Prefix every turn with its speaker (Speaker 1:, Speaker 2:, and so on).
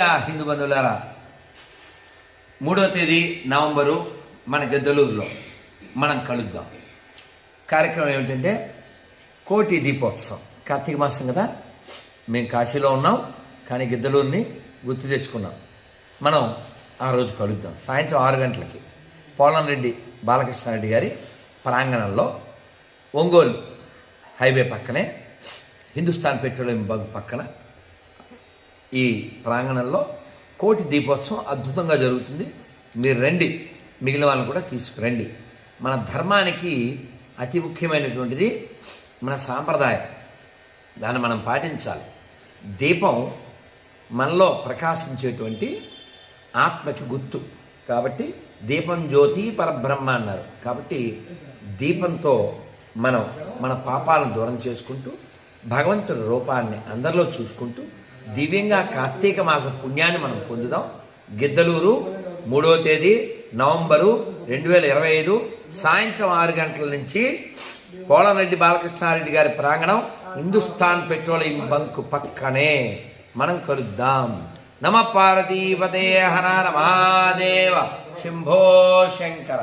Speaker 1: హిందూ బంధువులారా మూడో తేదీ నవంబరు మన గద్దలూరులో. మనం కలుద్దాం. కార్యక్రమం ఏమిటంటే కోటి దీపోత్సవం. కార్తీక మాసం కదా? మేము కాశీలో ఉన్నాం కానీ గిద్దలూరుని గుర్తు తెచ్చుకున్నాం. మనం ఆ రోజు కలుద్దాం. సాయంత్రం ఆరు గంటలకి పోలంరెడ్డి బాలకృష్ణారెడ్డి గారి ప్రాంగణంలో ఒంగోలు హైవే పక్కనే హిందుస్థాన్ పెట్రోలియం బంక్ పక్కన ఈ ప్రాంగణంలో కోటి దీపోత్సవం అద్భుతంగా జరుగుతుంది. మీరు రండి. మిగిలిన వాళ్ళని కూడా తీసుకురండి. మన ధర్మానికి అతి ముఖ్యమైనటువంటిది మన సాంప్రదాయం. దాన్ని మనం పాటించాలి. దీపం మనలో ప్రకాశించేటువంటి ఆత్మకి గుర్తు. కాబట్టి దీపం జ్యోతి పరబ్రహ్మ అన్నారు. కాబట్టి దీపంతో మనం మన పాపాలను దూరం చేసుకుంటూ భగవంతుడి రూపాన్ని అందరిలో చూసుకుంటూ దివ్యంగా కార్తీక మాస పుణ్యాన్ని మనం పొందుదాం. గిద్దలూరు మూడవ తేదీ నవంబరు రెండు వేల ఇరవై ఐదు సాయంత్రం ఆరు గంటల నుంచి పోలంరెడ్డి బాలకృష్ణారెడ్డి గారి ప్రాంగణం హిందుస్థాన్ పెట్రోలియం బంక్ పక్కనే మనం కలుద్దాం. నమ పార్వతీపతే హర నమాదేవ శంభో శంకర.